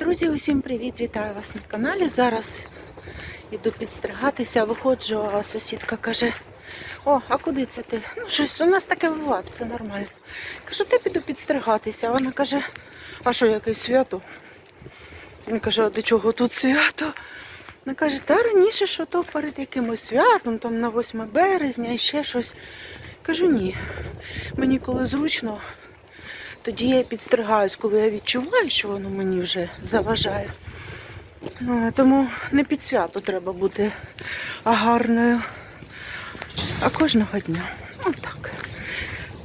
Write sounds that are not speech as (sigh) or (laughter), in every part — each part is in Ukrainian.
Друзі, усім привіт! Вітаю вас на каналі. Зараз іду підстригатися, виходжу, а сусідка каже: О, а куди це ти? Ну, щось у нас таке буває, це нормально. Кажу, ти піду підстригатися. Вона каже, а що, якесь свято? Він каже, а до чого тут свято? Вона каже, та раніше, що то перед якимось святом, там на 8 березня і ще щось. Кажу, ні. Мені коли зручно, тоді я підстригаюсь, коли я відчуваю, що воно мені вже заважає. Тому не під свято треба бути гарною, а кожного дня. Отак.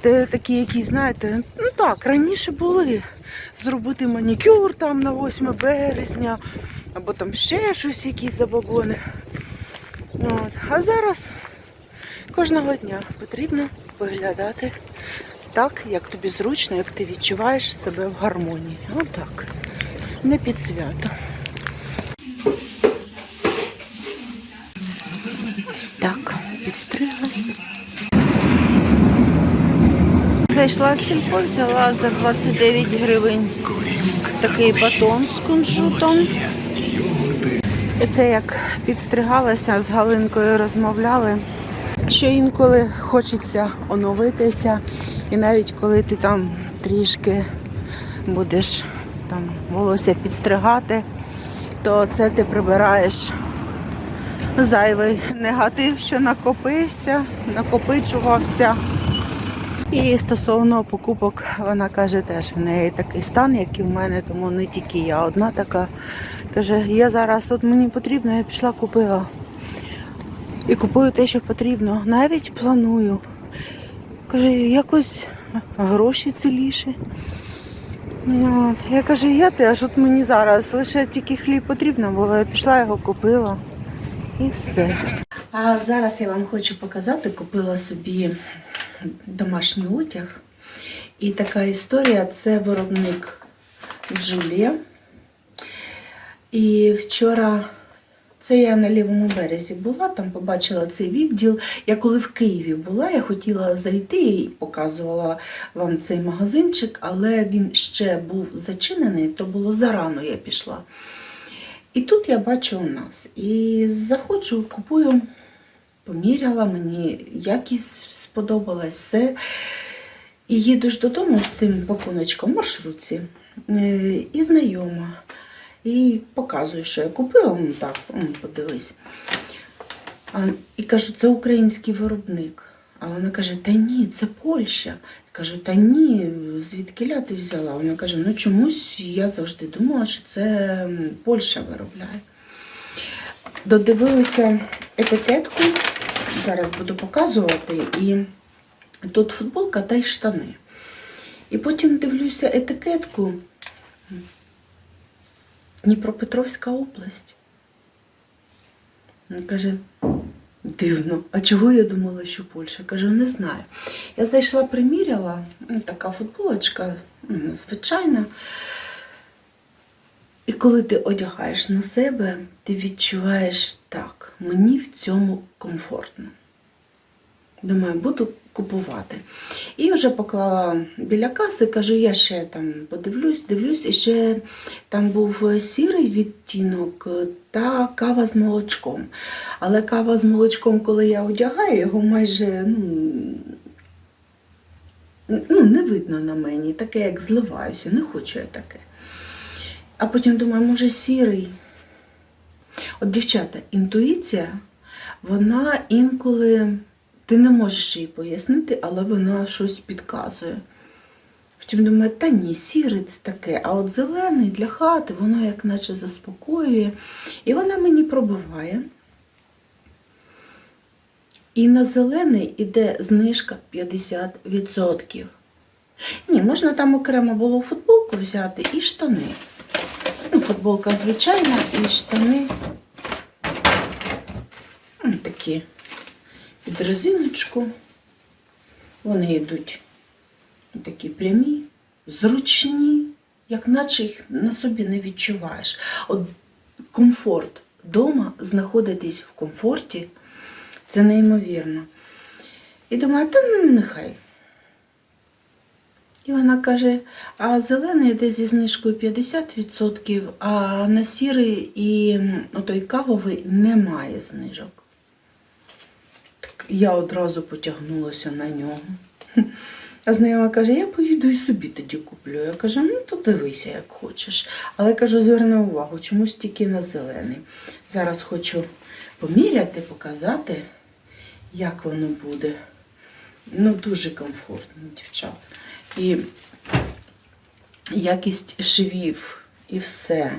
Те такі, які, знаєте, ну так, раніше були. Зробити манікюр там на 8 березня, або там ще щось, якісь забобони. От. А зараз кожного дня потрібно виглядати так, як тобі зручно, як ти відчуваєш себе в гармонії. Отак. Не під свято. Ось так, підстриглась. Зайшла в сільпо, взяла за 29 гривень такий батон з кунжутом. Це як підстригалася, з Галинкою розмовляли, що інколи хочеться оновитися, і навіть коли ти там трішки будеш там волосся підстригати, то це ти прибираєш зайвий негатив, що накопився, накопичувався. І стосовно покупок, вона каже, теж в неї такий стан, як і в мене, тому не тільки я одна така. Каже, я зараз от мені потрібно, я пішла купила. І купую те, що потрібно. Навіть планую. Каже, якось гроші ціліші. От. Я кажу, я теж, от мені зараз лише тільки хліб потрібно було, я пішла його купила і все. А зараз я вам хочу показати, купила собі домашній одяг. І така історія це виробник Джулія. І вчора це я на лівому березі була, там побачила цей відділ. Я коли в Києві була, я хотіла зайти і показувала вам цей магазинчик, але він ще був зачинений, то було зарано я пішла. І тут я бачу у нас. І заходжу, купую, поміряла, мені якість сподобалась все. І їду ж додому з тим пакуночком в маршрутці. Е, І знайома. І показую, що я купила. Ну так, подивись. І кажу, це український виробник. А вона каже, та ні, це Польща. Я кажу, та ні, звідки ти взяла? Вона каже, ну чомусь я завжди думала, що це Польща виробляє. Додивилася етикетку, зараз буду показувати, і тут футболка та й штани. І потім дивлюся етикетку. Дніпропетровська область. Він каже, дивно, а чого я думала, що Польща? Кажу, не знаю. Я зайшла, приміряла, ну, така футболочка, ну, звичайна. І коли ти одягаєш на себе, ти відчуваєш так, мені в цьому комфортно. Думаю, буду купувати. І вже поклала біля каси, кажу, я ще там подивлюсь, дивлюсь, і ще там був сірий відтінок та кава з молочком. Але кава з молочком, коли я одягаю, його майже ну, ну, не видно на мені, таке, як зливаюся, не хочу я таке. А потім думаю, може, сірий. От, дівчата, інтуїція, вона інколи. Ти не можеш їй пояснити, але вона щось підказує. Потім думаю, та ні, сірий це таке, а от зелений для хати, воно як наче заспокоює. І вона мені пробиває. І на зелений іде знижка 50%. Ні, можна там окремо було футболку взяти і штани. Ну, футболка звичайна, і штани такі під резиночку. Вони йдуть такі прямі, зручні, як наче їх на собі не відчуваєш. От комфорт вдома, знаходитись в комфорті, це неймовірно. І думаю, та ну нехай. І вона каже: а зелений йде зі знижкою 50%, а на сірий і м, отой кавовий немає знижок. Я одразу потягнулася на нього. А знайома каже, я поїду і собі тоді куплю. Я кажу, ну то дивися, як хочеш. Але кажу, зверни увагу, чомусь тільки на зелений. Зараз хочу поміряти, показати, як воно буде. Ну, дуже комфортно, дівчат. І якість швів, і все.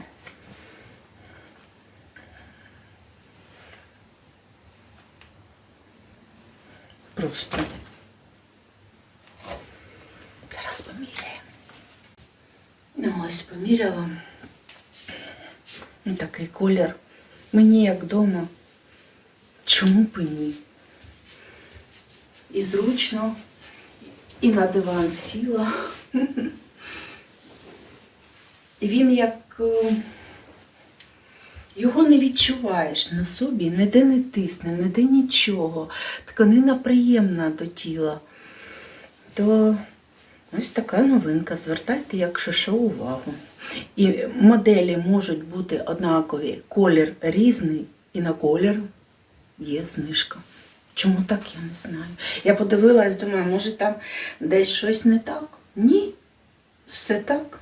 Просто. Зараз поміряємо. Ну, ось поміряла. Ну, Такий колір. Мені як вдома. Чому б і ні? І зручно, і на диван сіла. (laughs) І він як е, його не відчуваєш на собі, ніде не тисне, ніде нічого. Тканина приємна до тіла. То ось така новинка. Звертайте, якщо що, увагу. І моделі можуть бути однакові, колір різний, і на колір є знижка. Чому так, я не знаю. Я подивилась, думаю, може там десь щось не так? Ні, все так.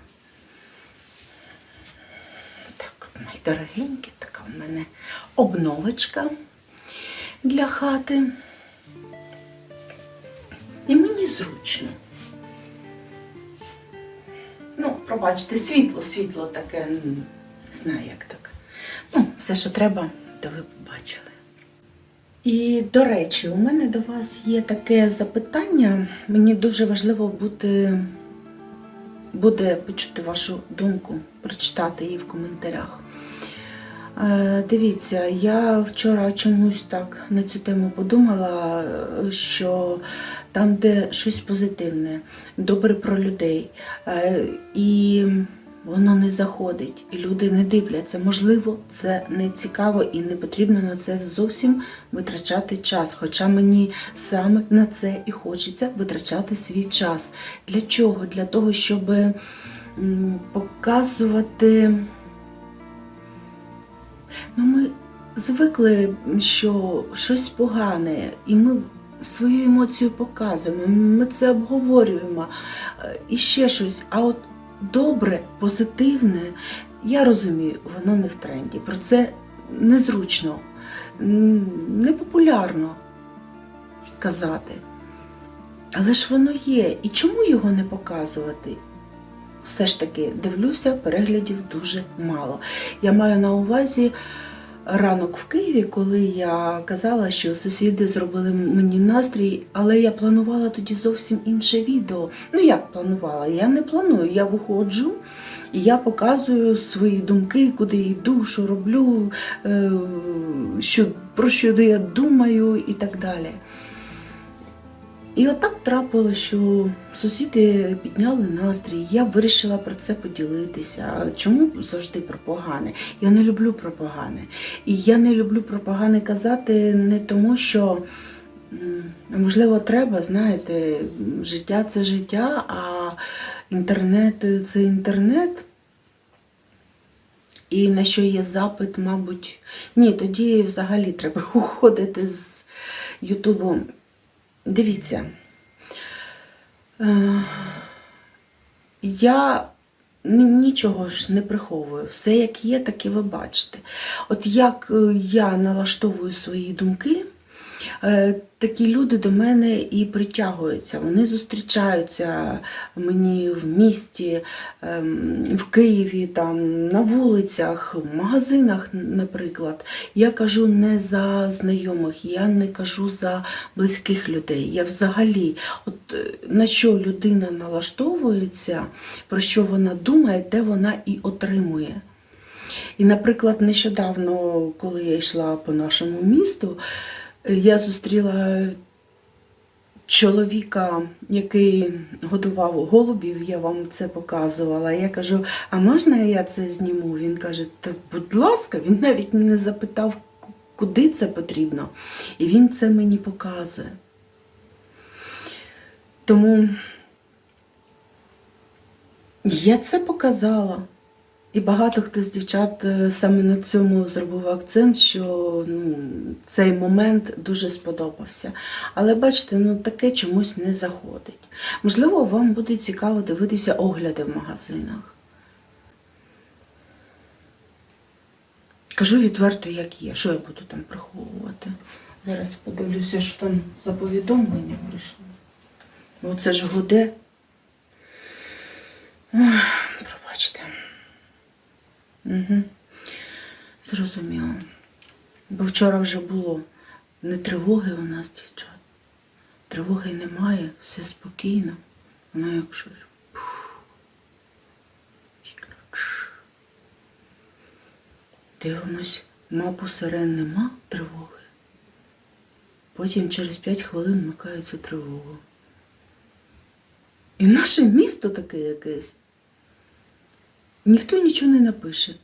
Так, мої дорогенькі, така в мене обновочка для хати. І мені зручно. Ну, пробачте, світло, світло таке, не знаю, як так. Ну, все, що треба, то ви побачили. І, до речі, у мене до вас є таке запитання. Мені дуже важливо бути, буде почути вашу думку, прочитати її в коментарях. Е, Дивіться, я вчора чомусь так на цю тему подумала, е, що там, де щось позитивне, добре про людей, е, і воно не заходить, і люди не дивляться. Можливо, це не цікаво і не потрібно на це зовсім витрачати час. Хоча мені саме на це і хочеться витрачати свій час. Для чого? Для того, щоб показувати. Ну, ми звикли, що щось погане, і ми свою емоцію показуємо, ми це обговорюємо е, і ще щось. А от добре, позитивне, я розумію, воно не в тренді. Про це незручно, непопулярно казати. Але ж воно є. І чому його не показувати? Все ж таки дивлюся, переглядів дуже мало. Я маю на увазі ранок в Києві, коли я казала, що сусіди зробили мені настрій, але я планувала тоді зовсім інше відео. Ну як планувала? Я не планую, я виходжу. І я показую свої думки, куди йду, що роблю, е, що, про що я думаю і так далі. І отак трапило, що сусіди підняли настрій, я вирішила про це поділитися. Чому завжди про погане? Я не люблю про погане. І я не люблю про погане казати не тому, що можливо треба, знаєте, життя це життя, а інтернет це інтернет. І на що є запит, мабуть, ні, тоді взагалі треба (laughs) уходити з Ютубу. Дивіться, е, я нічого ж не приховую. Все як є, так і ви бачите. От як е, я налаштовую свої думки, такі люди до мене і притягуються. Вони зустрічаються мені в місті, ем, в Києві, там, на вулицях, в магазинах, наприклад. Я кажу не за знайомих, я не кажу за близьких людей. Я взагалі, от е, на що людина налаштовується, про що вона думає, те вона і отримує. І, наприклад, нещодавно, коли я йшла по нашому місту, е, я зустріла чоловіка, який годував голубів, я вам це показувала. Я кажу, а можна я це зніму? Він каже, та будь ласка, він навіть не запитав, куди це потрібно. І він це мені показує. Тому Я це показала. І багато хто з дівчат е, саме на цьому зробив акцент, що ну, цей момент дуже сподобався. Але бачите, ну таке чомусь не заходить. Можливо, вам буде цікаво дивитися огляди в магазинах. Кажу відверто, як є. Що я буду там приховувати? Зараз подивлюся, що там за повідомлення прийшло. Ну, це ж гуде. Пробачте. Угу. Зрозуміло. Бо вчора вже було не тривоги у нас, дівчат. Тривоги немає, все спокійно. Воно як щось. пух, вікна, чш. Дивимось, мапу сирен нема тривоги. Потім через 5 хвилин вмикається тривога. І наше місто таке якесь. Ніхто нічого не напише.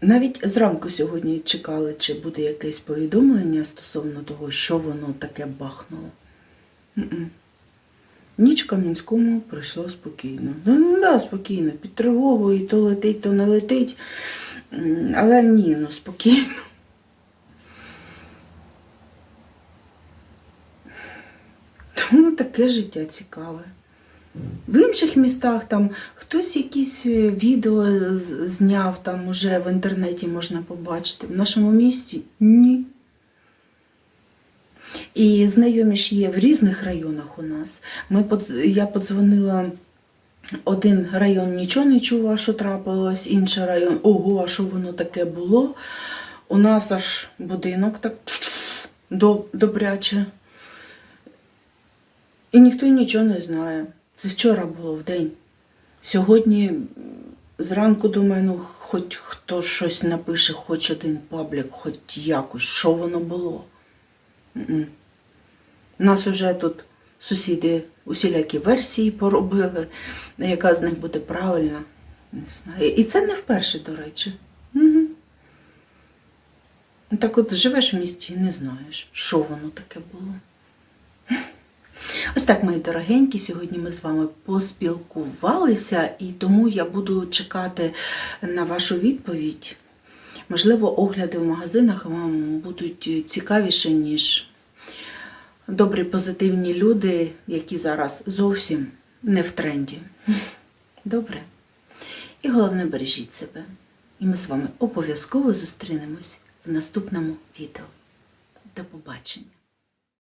Навіть зранку сьогодні чекали, чи буде якесь повідомлення стосовно того, що воно таке бахнуло. М-м. Ніч в Кам'янському пройшла спокійно. Ну, ну да, спокійно, під тривогою, і то летить, то не летить. Але ні, ну спокійно. Тому таке життя цікаве. В інших містах там хтось якісь е, відео зняв, там уже в інтернеті можна побачити. В нашому місті ні. І знайомі ж є в різних районах у нас. Ми Я подзвонила один район нічого не чув, що трапилось, інший район, ого, а що воно таке було. У нас аж будинок так добряче. І ніхто нічого не знає. Це вчора було в день. Сьогодні зранку думаю, ну хоч хто щось напише, хоч один паблік, хоч якось, що воно було. У нас уже тут сусіди усілякі версії поробили, яка з них буде правильна. Не знаю. І це не вперше, до речі. Угу. Так от живеш в місті і не знаєш, що воно таке було. Ось так, мої дорогенькі, сьогодні ми з вами поспілкувалися, і тому я буду чекати на вашу відповідь. Можливо, огляди в магазинах вам будуть цікавіші, ніж добрі позитивні люди, які зараз зовсім не в тренді. (laughs) Добре. І головне, бережіть себе. І ми з вами обов'язково зустрінемось в наступному відео. До побачення!